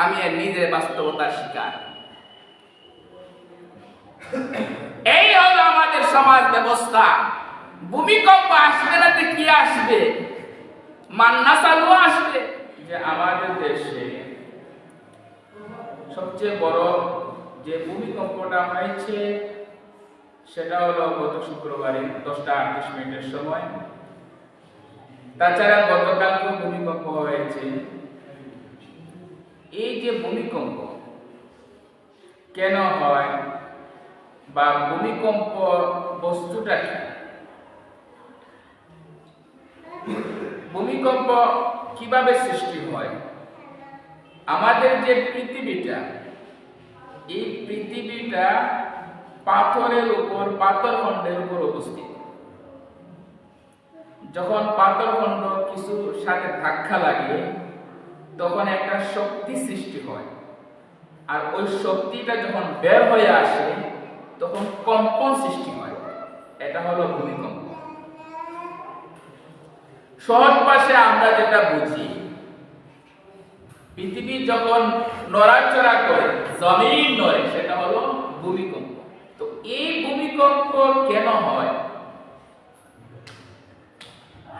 আমি এর নিজের বাস্তবতার শিকার। এই হলো আমাদের সমাজ ব্যবস্থা। ভূমিকম্প আসবে না তো কি আসবে? মান্না চালু আসবে। যে আমাদের দেশে সবচেয়ে বড় যে ভূমিকম্পটা হয়েছে, সেটা হলো গত শুক্রবারে দশটা আটত্রিশ মিনিটের সময়। তাছাড়া গতকালকে ভূমিকম্প হয়েছে। এই যে ভূমিকম্প, কেন হয়? বা ভূমিকম্প বস্তুটা কি? ভূমিকম্প কীভাবে সৃষ্টি হয়? আমাদের যে পৃথিবীটা, এই পৃথিবীটা পাথরের উপর পাথরখণ্ডের উপর অবস্থিত। যখন পাথরখণ্ড কিছু সাথে ধাক্কা লাগে তখন একটা শক্তি সৃষ্টি হয়। আর ওই শক্তিটা যখন বের হয়ে আসে, তখন কম্পন সৃষ্টি হয়। এটা হলো ভূমিকম্প। সহজ পাশে আমরা যেটা বুঝি, পৃথিবী যখন নড়াচড়া করে, জমিন নড়ে, সেটা হলো ভূমিকম্প। তো এই ভূমিকম্প কেন হয়?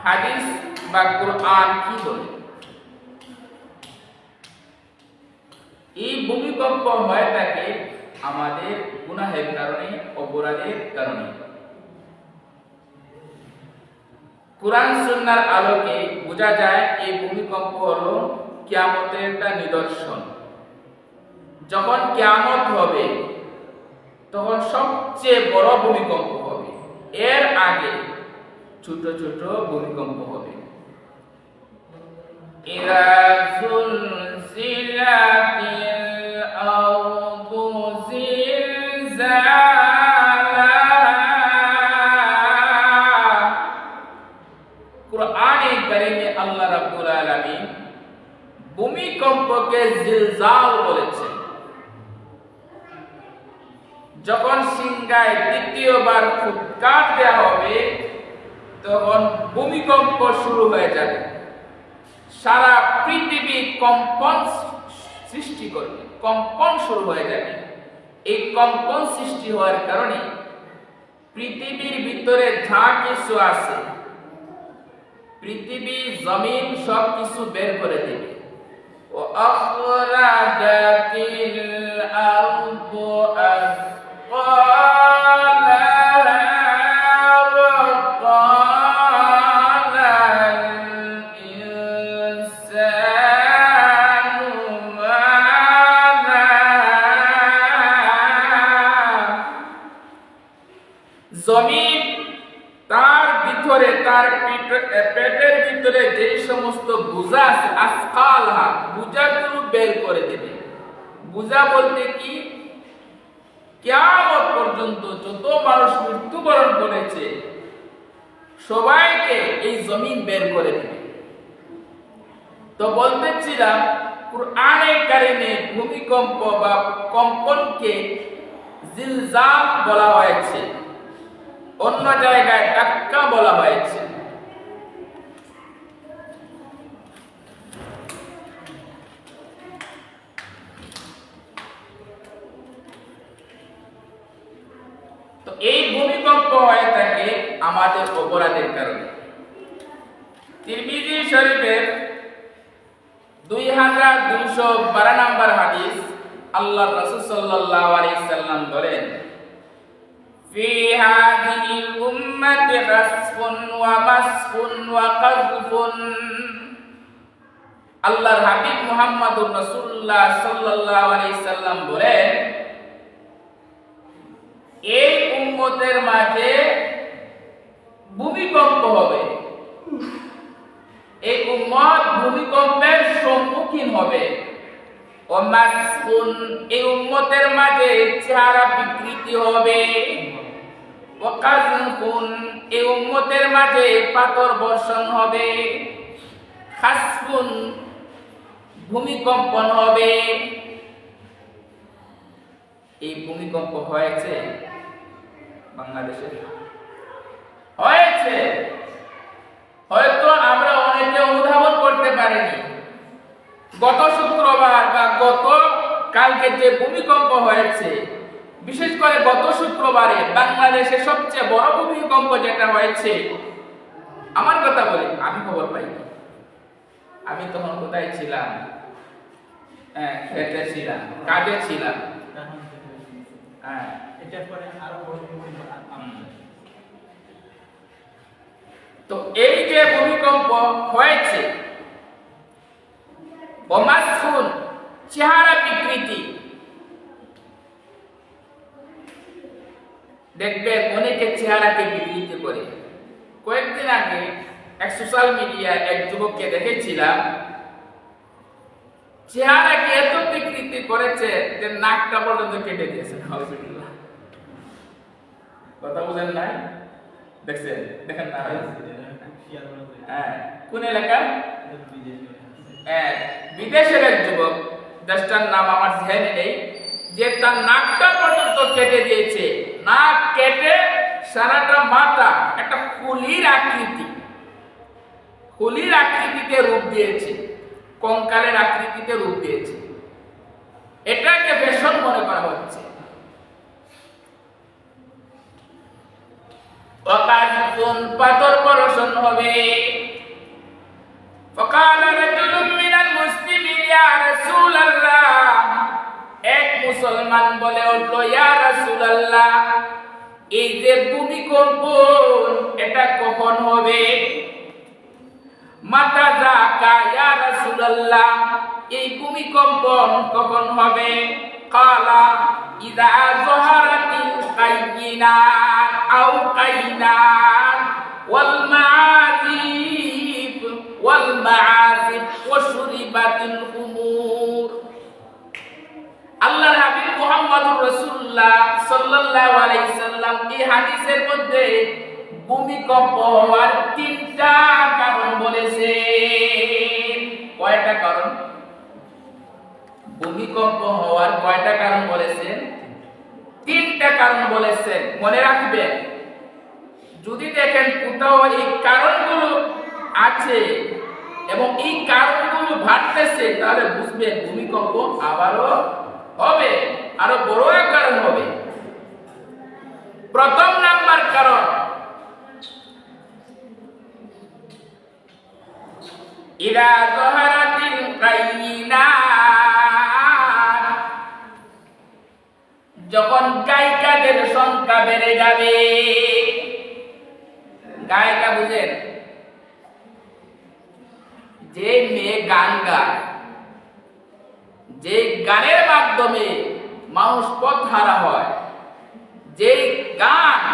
হাদিস বা কোরআন কি বলে? এই ভূমিকম্প হয়ে থাকে আমাদের গুনাহের কারণে, অপরাধের কারণে। কোরআন সুন্নার আলোকে বোঝা যায় এই ভূমিকম্প হল কিয়ামতের একটা নিদর্শন। যখন কিয়ামত হবে, তখন সবচেয়ে বড় ভূমিকম্প হবে। এর আগে ছোট ছোট ভূমিকম্প হবে। ইরা ভূমিকম্পকে জিলজাল বলেছে। যখন সিংগায় দ্বিতীয়বার ফুৎকার দেওয়া হবে, তখন ভূমিকম্প শুরু হয়ে যাবে। সারা পৃথিবী কম্পন সৃষ্টি করবে, কম্পন শুরু হয়ে যাবে। এই কম্পন সৃষ্টি হওয়ার কারণে পৃথিবীর ভিতরে যা কিছু আছে, পৃথিবী, জমিন সব কিছু বের করে দেবে। ও আখরাজাতিল আরদু বের করে দেবে। তো বলতেছিলাম, কুরআনে কারিমে ভূমিকম্প বা কম্পনকে জিলজাল বলা হয়েছে। অন্য জায়গায় টাক্কা বলা হয়েছে। তো এই ভূমিকম্প হয়ে থাকে আমাদের অপরাধের কারণে। তিরমিজি শরীফের দুই হাজার দুইশো বারো নম্বর হাদিস আল্লাহ রসুল সাল্লাহ আলাইসাল্লাম বলেন في هذه الأمة خسف ومسح وقذف আল্লাহর হাবিব মুহাম্মদুর রাসূলুল্লাহ সাল্লাল্লাহু আলাইহি সাল্লাম বলেন এই উম্মতের মাঝে ভূমিকম্প হবে এই উম্মত ভূমিকম্পের সম্মুখীন হবে। এই উম্মতের মাঝে চেহারা বিকৃতি হবে। এই উম্মতের মাঝে পাথর বর্ষণ হবে। খাসফুন, ভূমিকম্পন হবে। এই ভূমিকম্প হয়েছে বাংলাদেশে। হয়েছে। হয়তো আমরা পারিনি গত শুক্রবার বা গত কালকে যে ভূমিকম্প হয়েছে বিশেষ করে গত শুক্রবারে বাংলাদেশে সবচেয়ে বড় ভূমিকম্প যেটা হয়েছে আমার কথা বলি আমি খবর পাইনি আমি তখন কোথায় ছিলাম হ্যাঁ খেতে ছিলাম কাজে ছিলাম। হ্যাঁ। তো এই যে ভূমিকম্প হয়েছে বমাসুন চেহারা বিকৃতি। দেখবেন অনেকে চেহারাকে বিকৃতি করে। কয়েকদিন আগে এক সোশ্যাল মিডিয়ায় এক যুবককে দেখেছিলাম চেহারাকে এত বিকৃতি করেছে যে নাকটা পর্যন্ত কেটে দিয়েছে। কথা বুঝেন নাই? দেখছেন? দেখেন না? করা যায়। হ্যাঁ। কোন এলাকা। হ্যাঁ, বিদেশের এক যুবক, দেশটার নাম আমার ধ্যানে নেই, যে তার নাকটা পর্যন্ত কেটে দিয়েছে। নাক কেটে সারাটা মাথা একটা ফুলির আকৃতি ফুলির আকৃতিতে রূপ দিয়েছে, কঙ্কালের আকৃতিতে রূপ দিয়েছে। এটাকে ফ্যাশন মনে করা হচ্ছে। পাথর বর্ষণ হবে? মুসলমান বলে উঠল, ইয়া রাসূলুল্লাহ, এই যে ভূমিকম্প এটা কখন হবে? মাতা জাকা ইয়া রাসূলুল্লাহ, এই ভূমিকম্প কখন হবে? কালা, ইদা জহারাতিল কাইনাত, আও কাইনাত, ওয়াল মাআজিব ওয়াল মাআজিব ওয়া শুরিবাতিল উমুর আল্লাহর হাবিব মুহাম্মদুর ভূমিকম্প হওয়ার তিনটা কারণ বলেছেন কয়টা কারণ? ভূমিকম্প হওয়ার কয়টা কারণ বলেছেন তিনটা কারণ বলেছেন মনে রাখবেন। যদি দেখেন কোথাও এই কারণগুলো আছে এবং এই কারণগুলো ভাবতেছে তাহলে বুঝবেন ভূমিকম্প আবারও হবে। আরও বড় এক কারণ হবে। প্রথম নাম্বার কারণ, ইদা জহারাতিল কাইনাত যখন গায়িকাদের সংখ্যা বেড়ে যাবে, গায়িকা বুঝেন, যে মেয়ে গান গায়, যে গানের মাধ্যমে মানুষ পথ হারা হয়। যে গান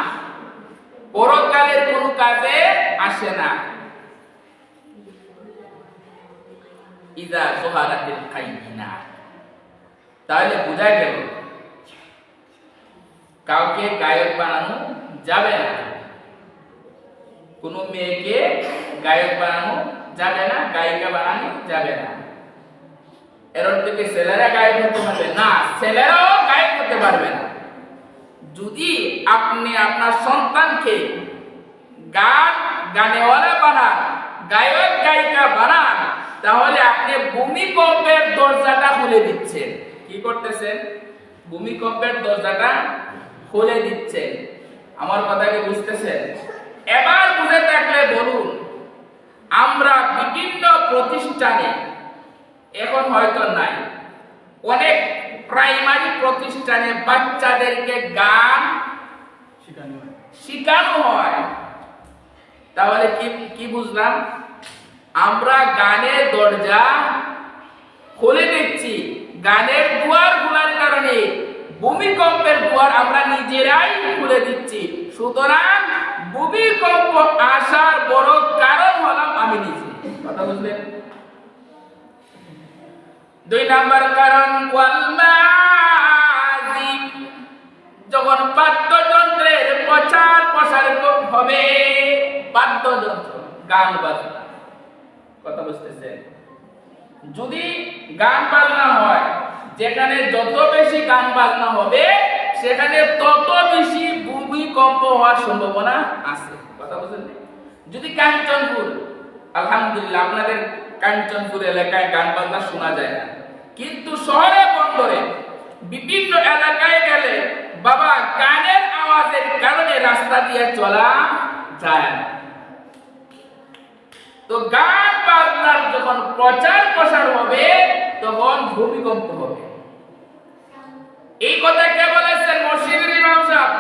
পরকালের কোনো কাজে আসে না। ইদা সোহারাতিল কাইনা তাহলে বোঝা গেল, কাউকে গায়ক বানানো যাবে না। কোনো মেয়েকে গায়ক বানানো যাবে না, গায়িকা বানানো যাবে না। এর অর্থ ছেলেরা গায়ক হতে পারবে। না, ছেলেরাও গায়ক হতে পারবে না। যদি আপনি আপনার সন্তানকে গান, গানেওয়ালা বানান, গায়ক, গায়িকা বানান, তাহলে আপনি ভূমিকম্পের দরজাটা খুলে দিচ্ছেন। কি করতেছেন? ভূমিকম্পের দরজাটা খুলে দিচ্ছেন। আমার কথা কি বুঝতেছেন? এবার বুঝে থাকলে বলুন, আমরা বিভিন্ন প্রতিষ্ঠানে এখন হয়তো নাই। অনেক প্রাইমারি প্রতিষ্ঠানে বাচ্চাদেরকে গান শিখানো হয়। হয়। তাহলে কি কি বুঝলাম? আমরা গানের দরজা খুলে দিচ্ছি। গানের দুয়ার খোলার কারণে ভূমিকম্পের দুয়ার আমরা নিজেরাই খুলে দিচ্ছি। সুতরাং ভূমিকম্প আসার বড় কারণ হলাম আমি নিজে। কথা বুঝলেন? দুই নাম্বার কারণ যখন বাদ্যযন্ত্রের প্রচার প্রসার হবে, বাদ্যযন্ত্র, গান বাজনা। কথা বুঝতেছেন? যদি গান বাজনা হয়, যেখানে যত বেশি গান বাজনা হবে, সেখানে তত বেশি ভূমিকম্প হওয়ার সম্ভাবনা আছে। কথা বুঝলেন যদি কাঞ্চনপুর, আলহামদুলিল্লাহ, আপনাদের কাঞ্চনপুর এলাকায় গান বাজনা শোনা যায় না কিন্তু শহরে, বন্দরে বিভিন্ন এলাকায় গেলে বাবা গানের আওয়াজের কারণে রাস্তা দিয়ে চলা যায় না। তো গান বাজনার যখন প্রচার প্রসার হবে, তখন ভূমিকম্প হবে। এই কথা কে বলেছেন মসজিদের ইমাম সাহেব?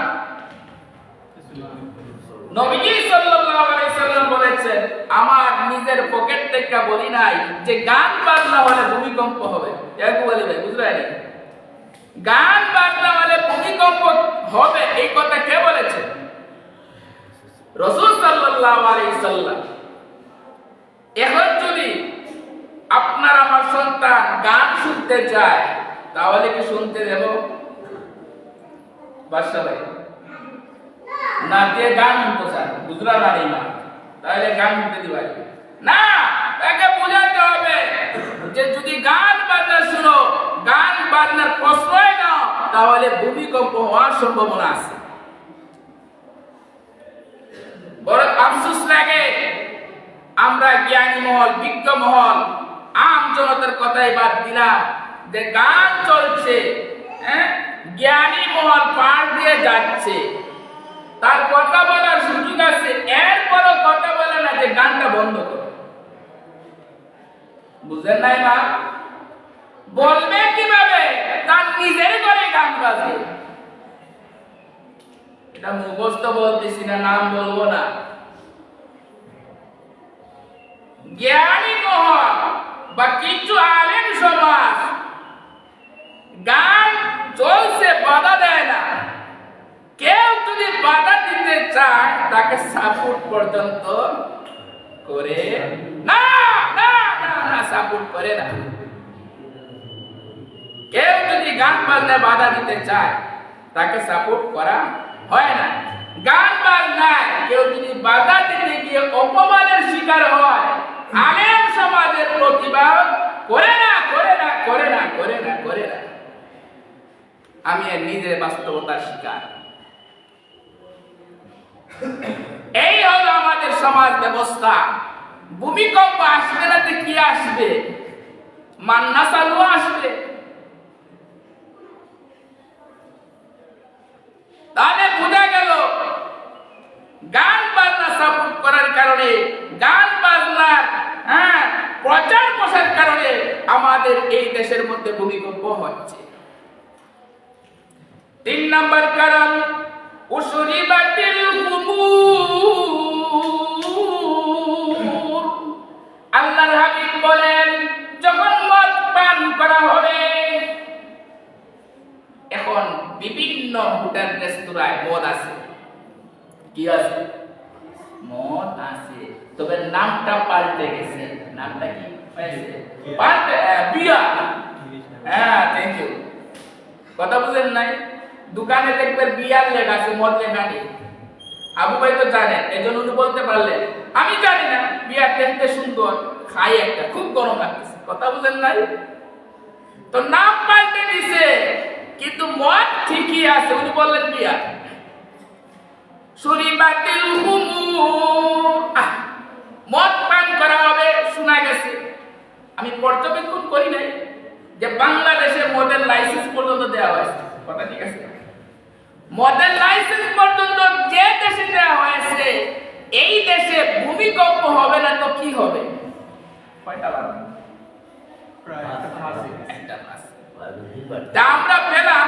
নবীজি সাল্লাল্লাহু আলাইহি সাল্লাম বলেছেন আমার নিজের পকেট থেকে বলি নাই যে গান বাজনা হলে ভূমিকম্প হবে। একটু বলি ভাই বুঝলেন গান বাজনা হলে ভূমিকম্প হবে, এই কথা কে বলেছে? রাসূল সাল্লাল্লাহু আলাইহি সাল্লাম। এখন যদি আপনার আমার সন্তান গান শুনতে চায়, তাহলে কি শুনতে দেব? বাদশা ভাই, না দিয়ে গান শুনতে চান বুঝলা না এই তাহলে গান শুনতে দিবা না, তাকে বোঝাতে হবে যে যদি গান বাজনা শুনো, গান বাজনার প্রশ্রয় নাও, তাহলে ভূমিকম্প হওয়ার সম্ভাবনা আছে। বড় আফসোস লাগে, আমরা জ্ঞানী মহল, বিজ্ঞ মহল, আম জনতার কথাই বাদ দিলাম যে গান চলছে হ্যাঁ? জ্ঞানী মহল পার দিয়ে যাচ্ছে। তার কথা বলার সুযোগ আছে, এরপরও কথা বলে না যে গানটা বন্ধ করো। বুঝলেন নাই মা? বলবে কীভাবে? তার নিজের ঘরে গান বাজে। এটা মুখস্থ বলতেছি না, নাম বলব না। জ্ঞানী মহল বা কিছু আলেম সমাজ, গান চলছে, বাধা দেয় না। দিতে চায়, তাকে সাপোর্ট পর্যন্ত করে না না না না সাপোর্ট করে না। কেউ যদি গান বাজনায় বাধা দিতে চায়, তাকে সাপোর্ট করা হয় না। গান বাজনায় কেউ যদি বাধা দিতে গিয়ে অপমানের শিকার হয়, আলেম সমাজের প্রতিবাদ করে না করে না করে না করে না করে না। আমি নিজের বাস্তবতার শিকার। এই হলো আমাদের সমাজ ব্যবস্থা। ভূমিকম্প আসবে না তো কি আসবে? মান্না চালু আসবে। তাহলে বোঝা গেল, গান বাজনা সাপোর্ট করার কারণে, গান বাজনার হ্যাঁ প্রচার প্রসার কারণে আমাদের এই দেশের মধ্যে ভূমিকম্প হচ্ছে। তিন নম্বর কারণ আল্লাহর হাবিব বলেন, যখন মদ পান করা হবে, এখন বিভিন্ন হোটেল, রেস্তোরাঁয় মদ আছে। কি আছে? মদ আছে। তবে নামটা পাল্টে গেছে। নামটা কি? পাল্টে। হ্যাঁ থ্যাংক ইউ কথা বুঝেন নাই? দোকানে দেখবেন বিয়ার লেখা আছে, মদ লেখা নেই আবু ভাই তো জানেন এই জন্য উনি বলতে পারলেন, আমি জানি না বিয়ার দেখতে সুন্দর খাই একটা, খুব গরম লাগতেছে, কথা বুঝেন নাই? তো নাম পাল্টে দিছে, কিন্তু মদ ঠিকই আছে, উনি বললেন বিয়া সুরিবাতিল মদ পান করা হবে, শোনা গেছে। আমি পর্যবেক্ষণ করি নাই যে বাংলাদেশে মদের লাইসেন্স পর্যন্ত দেওয়া হয়েছে। কথা ঠিক আছে? মদের লাইসেন্স পর্যন্ত যে দেশে দেওয়া হয়েছে এই দেশে ভূমিকম্প হবে না তো কি হবে? কয়টা? তা আমরা পেলাম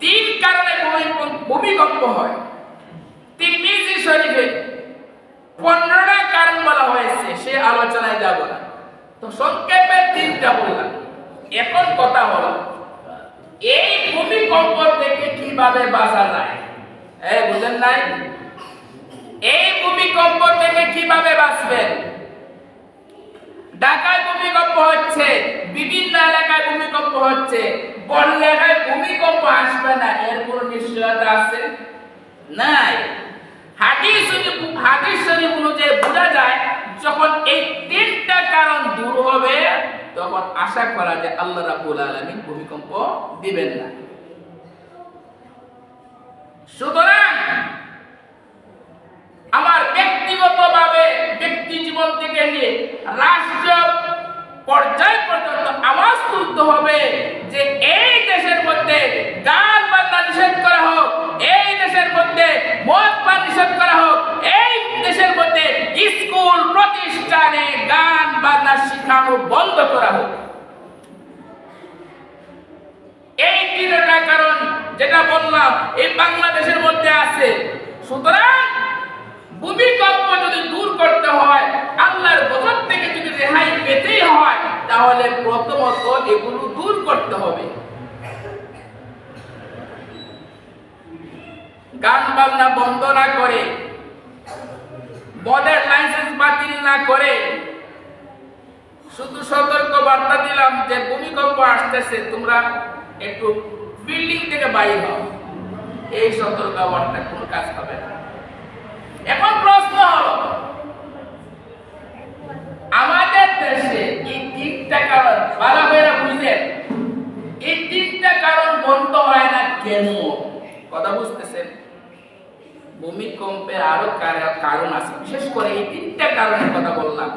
তিন কারণে ভূমিকম্প- ভূমিকম্প হয়। তিরমিজি শরীফে পনেরোটা কারণ বলা হয়েছে সে আলোচনায় যাব না। তো সংক্ষেপে তিনটা বললাম। এখন কথা হলো এই ভূমিকম্প থেকে কীভাবে বাঁচা যায়? এই বুঝেন নাই? এই ভূমিকম্প থেকে কীভাবে বাঁচবেন? ঢাকায় ভূমিকম্প হচ্ছে, বিভিন্ন এলাকায় ভূমিকম্প হচ্ছে ভূমিকম্প আসবে না, এর কোনো নিশ্চয়তা আছে? নাই। বোঝা যায়, যখন এই তিনটা কারণ দূর হবে, তখন আশা করা ভূমিকম্প দিবেন না। সুতরাং আমার ব্যক্তিগতভাবে ব্যক্তি জীবন থেকে নিয়ে রাষ্ট্র পর্যায় পর্যন্ত আওয়াজ তুলতে হবে যে এই দেশের মধ্যে গান বান্না নিষেধ করা হোক, এই দেশের মধ্যে মদ পান নিষেধ করা হোক, এই দেশের মধ্যে স্কুল প্রতিষ্ঠানে গান বাজনা শিখানো বন্ধ করা হোক। এই তিনটা কারণ যেটা বললাম, এই বাংলাদেশের মধ্যে আছে। সুতরাং ভূমিকম্প যদি দূর করতে হয়, আল্লাহর গজব থেকে যদি রেহাই পেতেই হয়, তাহলে প্রথমত এগুলো দূর করতে হবে। গান বাজনা বন্ধ না করে মদের লাইসেন্স বাতিল না করে, শুধু সতর্ক বার্তা দিলাম যে ভূমিকম্প আসতেছে, তোমরা একটু বিল্ডিং থেকে বাইরে হও। এই সতর্ক বার্তা কোন কাজ হবে এখন প্রশ্ন হলো, আমাদের দেশে এই তিনটা কারণ? ভালো করে বুঝলেন এই তিনটা কারণ বন্ধ হয় না কেন? কথা বুঝতেছেন? ভূমিকম্পের আরও কারণ আছে। বিশেষ করে এই তিনটা কারণের কথা বললাম।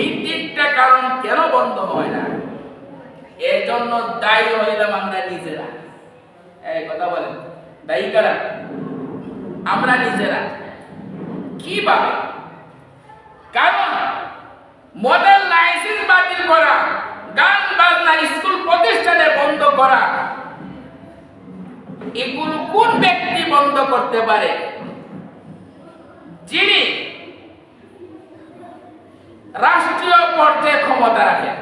এই তিনটা কারণ কেন বন্ধ হয় না? এর জন্য দায়ী হইলাম আমরা নিজেরা। কথা বলেন। দায়ী কারা? আমরা নিজেরা। কীভাবে? কারণ মডেল লাইসেন্স বাতিল করা, গান বাজনা, স্কুল প্রতিষ্ঠানে বন্ধ করা। এগুলো কোন ব্যক্তি বন্ধ করতে পারে? যিনি রাষ্ট্রীয় পর্যায়ে ক্ষমতা রাখেন।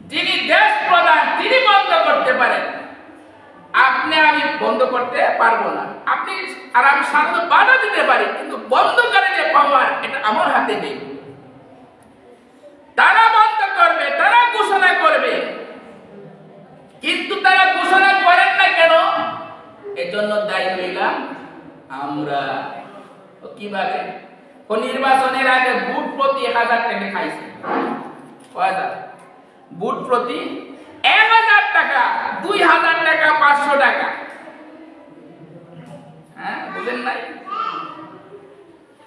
যিনি দেশ প্রধান, তিনি বন্ধ করতে বন্ধ করতে পারব না। আপনি আর আমি সাধারণত বাধা দিতে পারি, কিন্তু বন্ধ করে যে পাওয়ার, এটা আমার হাতে নেই। তারা বন্ধ করবে, তারা ঘোষণা করবে। কিন্তু তারা ঘোষণা করেন না কেন? এজন্য দায়ী হইলাম আমরা। কীভাবে? ও নির্বাচনের আগে বুট প্রতি এক হাজার টাকা খাইছে। বুট প্রতি এক হাজার টাকা, দুই হাজার টাকা, পাঁচশো টাকা।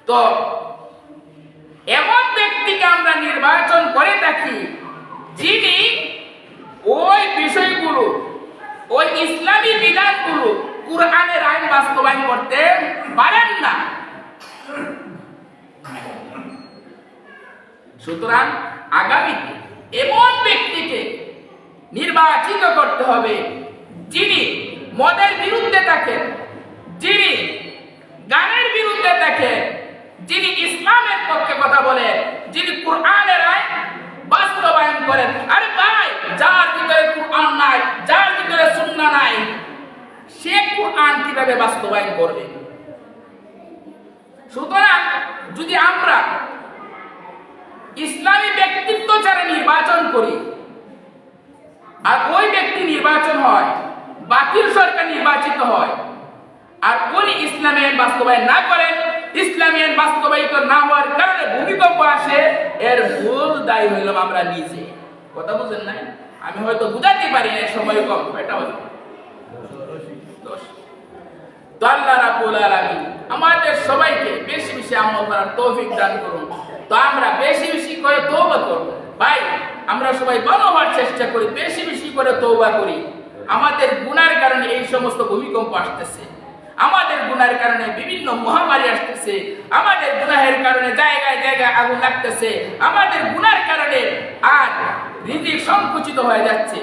তো, এমন ব্যক্তিকে আমরা নির্বাচন করে থাকি যিনি ওই বিষয়গুলো, ওই ইসলামী বিধানগুলো কুরআনের আইন বাস্তবায়ন করতে পারেন না। সুতরাং আগামীতে এমন ব্যক্তিকে নির্বাচিত করতে হবে, যিনি মদের বিরুদ্ধে থাকেন যিনি গানের বিরুদ্ধে থাকেন যিনি ইসলামের পক্ষে কথা বলেন যিনি কোরআনের আইন বাস্তবায়ন করেন আরে ভাই যার ভিতরে কোরআন নাই যার ভিতরে সুন্নাহ নাই সে কোরআন কীভাবে বাস্তবায়ন করবে? সুতরাং যদি আমরা ইসলামী ব্যক্তিত্ব যারা নির্বাচন করি, আর ওই ব্যক্তি নির্বাচন হয়, বাতিল সরকার নির্বাচিত হয়, আর উনি ইসলামী আইন বাস্তবায়ন না করেন ইসলামী আইন বাস্তবায়িত না হওয়ার কারণে ভূমিকম্প আসে, এর ভুল দায়ী হইলাম আমরা নিজে। কথা বুঝেন নাই? আমি হয়তো বুঝাতে পারি না সময় কম, এটা হলো আমাদের সবাইকে বেশি বেশি আমল করার তৌফিক দান করুন। তো আমরা বেশি বেশি করে তওবা করব। ভাই, আমরা সবাই ভালো হওয়ার চেষ্টা করি, বেশি বেশি করে তৌবা করি। আমাদের গুনার কারণে এই সমস্ত ভূমিকম্প আসতেছে। আমাদের গুনার কারণে বিভিন্ন মহামারী আসতেছে। আমাদের গুনাহের কারণে জায়গায় জায়গায় আগুন লাগতেছে। আমাদের গুনার কারণে আর রিজিক সংকুচিত হয়ে যাচ্ছে।